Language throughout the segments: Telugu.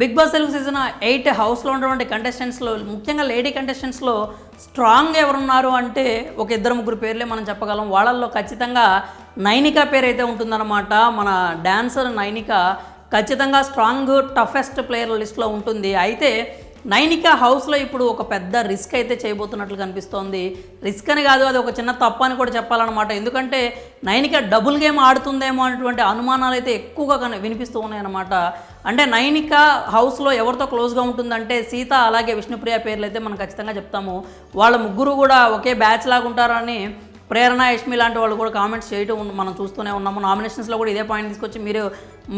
Bigg Boss Telugu season eight హౌస్లో ఉన్నటువంటి కంటెస్టెంట్స్లో ముఖ్యంగా లేడీ కంటెస్టెంట్స్లో స్ట్రాంగ్ ఎవరున్నారు అంటే ఒక ఇద్దరు ముగ్గురు పేర్లే మనం చెప్పగలం. వాళ్ళల్లో ఖచ్చితంగా నైనిక పేరు అయితే ఉంటుందన్నమాట. మన డాన్సర్ నైనిక ఖచ్చితంగా స్ట్రాంగ్ టఫెస్ట్ ప్లేయర్ లిస్ట్లో ఉంటుంది. అయితే నైనిక హౌస్లో ఇప్పుడు ఒక పెద్ద రిస్క్ అయితే చేయబోతున్నట్లు కనిపిస్తోంది. రిస్క్ అని కాదు అది ఒక చిన్న తప్ప అని కూడా చెప్పాలన్నమాట. ఎందుకంటే నైనిక డబుల్ గేమ్ ఆడుతుందేమో అనేటువంటి అనుమానాలు అయితే ఎక్కువగా వినిపిస్తూ ఉన్నాయన్నమాట. అంటే నైనిక హౌస్లో ఎవరితో క్లోజ్గా ఉంటుందంటే సీత అలాగే విష్ణుప్రియ పేర్లు అయితే మనం ఖచ్చితంగా చెప్తాము. వాళ్ళ ముగ్గురు కూడా ఒకే బ్యాచ్ లాగా ఉంటారని ప్రేరణ యష్మి లాంటి వాళ్ళు కూడా కామెంట్స్ చేయటం మనం చూస్తూనే ఉన్నాము. నామినేషన్స్లో కూడా ఇదే పాయింట్ తీసుకొచ్చి మీరు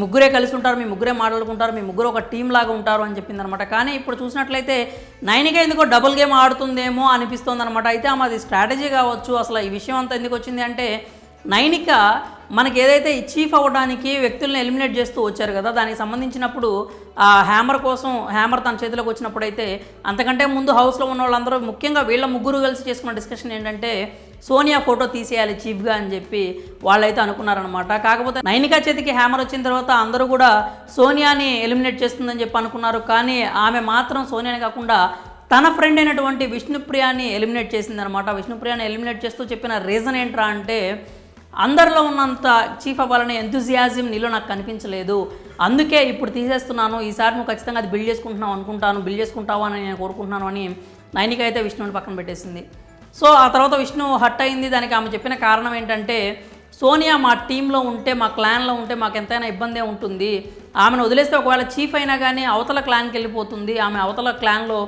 ముగ్గురే కలిసి ఉంటారు మీ ముగ్గురే మాట్లాడుకుంటారు మీ ముగ్గురు ఒక టీం లాగా ఉంటారు అని చెప్పింది అనమాట కానీ ఇప్పుడు చూసినట్లయితే నైన్గా ఎందుకో డబుల్ గేమ్ ఆడుతుందేమో అనిపిస్తుంది అనమాట అయితే ఆమె అది స్ట్రాటజీ కావచ్చు. అసలు ఈ విషయం అంతా ఎందుకు వచ్చింది అంటే నైనిక మనకి ఏదైతే చీఫ్ అవ్వడానికి వ్యక్తులను ఎలిమినేట్ చేస్తూ వచ్చారు కదా దానికి సంబంధించినప్పుడు ఆ హ్యామర్ కోసం హ్యామర్ తన చేతిలోకి వచ్చినప్పుడైతే అంతకంటే ముందు హౌస్లో ఉన్న వాళ్ళందరూ ముఖ్యంగా వీళ్ళ ముగ్గురు కలిసి చేసుకున్న డిస్కషన్ ఏంటంటే సోనియా ఫోటో తీసేయాలి చీఫ్గా అని చెప్పి వాళ్ళైతే అనుకున్నారనమాట కాకపోతే నైనికా చేతికి హ్యామర్ వచ్చిన తర్వాత అందరూ కూడా సోనియాని ఎలిమినేట్ చేస్తుందని చెప్పి అనుకున్నారు. కానీ ఆమె మాత్రం సోనియాని కాకుండా తన ఫ్రెండ్ అయినటువంటి విష్ణుప్రియాని ఎలిమినేట్ చేసిందనమాట విష్ణుప్రియాని ఎలిమినేట్ చేస్తూ చెప్పిన రీజన్ ఏంట్రా అంటే అందరిలో ఉన్నంత చీఫ్ అవ్వాలనే ఎంతూజియాజం నీలో నాకు కనిపించలేదు. అందుకే ఇప్పుడు తీసేస్తున్నాను. ఈసారి నువ్వు ఖచ్చితంగా అది బిల్డ్ చేసుకుంటున్నావు అనుకుంటాను. బిల్డ్ చేసుకుంటావు అని నేను కోరుకుంటున్నాను అని నైనిక అయితే విష్ణువుని పక్కన పెట్టేసింది. సో ఆ తర్వాత విష్ణు హట్ అయింది. దానికి ఆమె చెప్పిన కారణం ఏంటంటే సోనియా మా టీంలో ఉంటే మా క్లాన్లో ఉంటే మాకు ఎంతైనా ఇబ్బందే ఉంటుంది. ఆమెను వదిలేస్తే ఒకవేళ చీఫ్ అయినా కానీ అవతల క్లాన్కి వెళ్ళిపోతుంది. ఆమె అవతల క్లాన్లో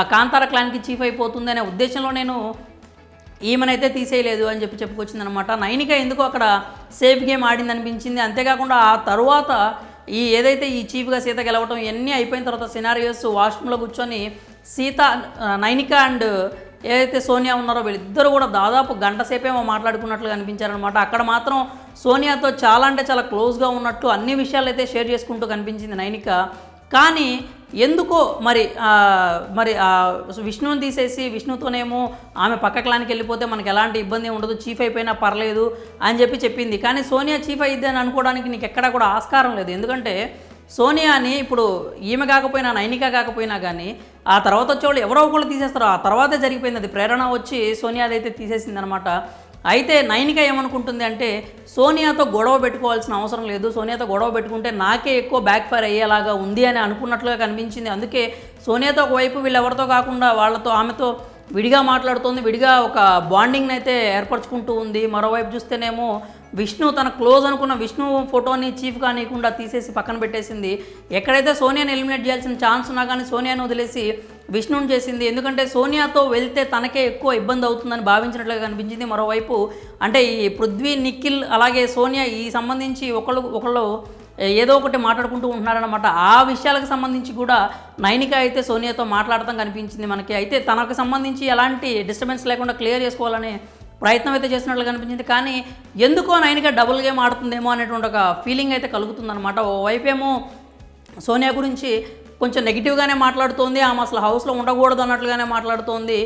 ఆ కాంతార క్లాన్కి చీఫ్ అయిపోతుంది అనే ఉద్దేశంలో నేను ఈమెనైతే తీసేయలేదు అని చెప్పి చెప్పుకొచ్చిందనమాట నైనిక ఎందుకు అక్కడ సేఫ్ గేమ్ ఆడింది అనిపించింది అంతేకాకుండా ఆ తరువాత ఈ ఏదైతే ఈ చీఫ్గా సీత గెలవటం ఇవన్నీ అయిపోయిన తర్వాత సినారియోస్ వాష్రూమ్లో కూర్చొని సీత నైనిక అండ్ ఏదైతే సోనియా ఉన్నారో వీళ్ళిద్దరూ కూడా దాదాపు గంట సేపేమో మాట్లాడుకున్నట్లుగా అనిపించారనమాట అక్కడ మాత్రం సోనియాతో చాలా అంటే చాలా క్లోజ్గా ఉన్నట్టు అన్ని విషయాలు అయితే షేర్ చేసుకుంటూ కనిపించింది నైనిక. కానీ ఎందుకో మరి మరి విష్ణువుని తీసేసి విష్ణుతోనేమో ఆమె పక్క క్లాన్కి వెళ్ళిపోతే మనకి ఎలాంటి ఇబ్బంది ఉండదు చీఫ్ అయిపోయినా పర్లేదు అని చెప్పి చెప్పింది. కానీ సోనియా చీఫ్ అయ్యిద్ది అని అనుకోవడానికి నీకు ఎక్కడా కూడా ఆస్కారం లేదు. ఎందుకంటే సోనియాని ఇప్పుడు ఈమె కాకపోయినా నైనిక కాకపోయినా కానీ ఆ తర్వాత వచ్చేవాళ్ళు ఎవరో ఒకళ్ళు తీసేస్తారు. ఆ తర్వాతే జరిగిపోయింది అది. ప్రేరణ వచ్చి సోనియాది అయితే తీసేసింది అనమాట అయితే నైనిక ఏమనుకుంటుంది అంటే సోనియాతో గొడవ పెట్టుకోవాల్సిన అవసరం లేదు. సోనియాతో గొడవ పెట్టుకుంటే నాకే ఎక్కువ బ్యాక్ ఫైర్ అయ్యేలాగా ఉంది అని అనుకున్నట్లుగా కనిపించింది. అందుకే సోనియాతో ఒకవైపు వీళ్ళు ఎవరితో కాకుండా వాళ్ళతో ఆమెతో విడిగా మాట్లాడుతోంది. విడిగా ఒక బాండింగ్ని అయితే ఏర్పరచుకుంటూ ఉంది. మరోవైపు చూస్తేనేమో విష్ణు తన క్లోజ్ అనుకున్న విష్ణు ఫోటోని చీఫ్ నీకుండా తీసేసి పక్కన పెట్టేసింది. ఎక్కడైతే సోనియాని ఎలిమినేట్ చేయాల్సిన ఛాన్స్ ఉన్నా కానీ సోనియాను వదిలేసి విష్ణుని చేసింది. ఎందుకంటే సోనియాతో వెళ్తే తనకే ఎక్కువ ఇబ్బంది అవుతుందని భావించినట్లుగా కనిపించింది. మరోవైపు అంటే ఈ పృథ్వీ నిఖిల్ అలాగే సోనియా ఈ సంబంధించి ఒకళ్ళు ఒకళ్ళు ఏదో ఒకటి మాట్లాడుకుంటూ ఉంటున్నారనమాట ఆ విషయాలకు సంబంధించి కూడా నైనిక అయితే సోనియాతో మాట్లాడటం కనిపించింది మనకి. అయితే తనకు సంబంధించి ఎలాంటి డిస్టర్బెన్స్ లేకుండా క్లియర్ చేసుకోవాలనే ప్రయత్నం అయితే చేసినట్లు కనిపించింది కానీ ఎందుకో నైన్గా డబుల్ గేమ్ ఆడుతుందేమో అనేటువంటి ఒక ఫీలింగ్ అయితే కలుగుతుందన్నమాట. ఓవైపేమో సోనియా గురించి కొంచెం నెగిటివ్గానే మాట్లాడుతోంది. ఆమె అసలు హౌస్లో ఉండకూడదు అన్నట్లుగానే మాట్లాడుతోంది.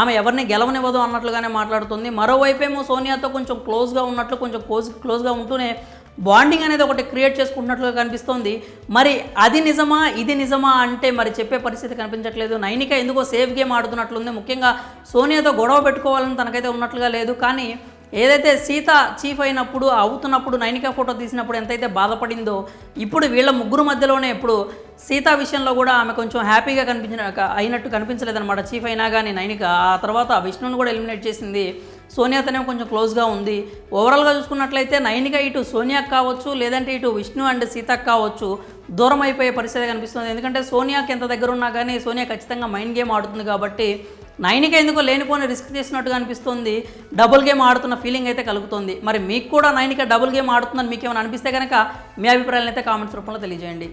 ఆమె ఎవరిని గెలవనివ్వదు అన్నట్లుగానే మాట్లాడుతుంది. మరోవైపేమో సోనియాతో కొంచెం క్లోజ్గా ఉన్నట్లు కొంచెం క్లోజ్ క్లోజ్గా ఉంటూనే బాండింగ్ అనేది ఒకటి క్రియేట్ చేసుకుంటున్నట్లుగా కనిపిస్తోంది. మరి అది నిజమా ఇది నిజమా అంటే మరి చెప్పే పరిస్థితి కనిపించట్లేదు. నైనిక ఎందుకో సేఫ్ గేమ్ ఆడుతున్నట్లుంది. ముఖ్యంగా సోనియాతో గొడవ పెట్టుకోవాలని తనకైతే ఉన్నట్లుగా లేదు. కానీ ఏదైతే సీత చీఫ్ అయినప్పుడు అవుతున్నప్పుడు నైనిక ఫోటో తీసినప్పుడు ఎంతైతే బాధపడిందో ఇప్పుడు వీళ్ళ ముగ్గురు మధ్యలోనే ఇప్పుడు సీత విషయంలో కూడా ఆమె కొంచెం హ్యాపీగా కనిపించిన అయినట్టు కనిపించలేదన్నమాట. చీఫ్ అయినా కానీ నైనిక. ఆ తర్వాత విష్ణుని కూడా ఎలిమినేట్ చేసింది. సోనియాతోనే కొంచెం క్లోజ్గా ఉంది. ఓవరాల్గా చూసుకున్నట్లయితే నైన్గా ఇటు సోనియాకి కావచ్చు లేదంటే ఇటు విష్ణు అండ్ సీతకు కావచ్చు దూరం అయిపోయే పరిస్థితి కనిపిస్తుంది. ఎందుకంటే సోనియాకి ఎంత దగ్గర ఉన్నా కానీ సోనియా ఖచ్చితంగా మైండ్ గేమ్ ఆడుతుంది కాబట్టి నైన్కి ఎందుకో లేనిపోని రిస్క్ చేసినట్టుగా అనిపిస్తుంది. డబుల్ గేమ్ ఆడుతున్న ఫీలింగ్ అయితే కలుగుతుంది. మరి మీకు కూడా నైన్కి డబుల్ గేమ్ ఆడుతుందని మీకు ఏమైనా అనిపిస్తే కనుక మీ అభిప్రాయాలను అయితే కామెంట్స్ రూపంలో తెలియజేయండి.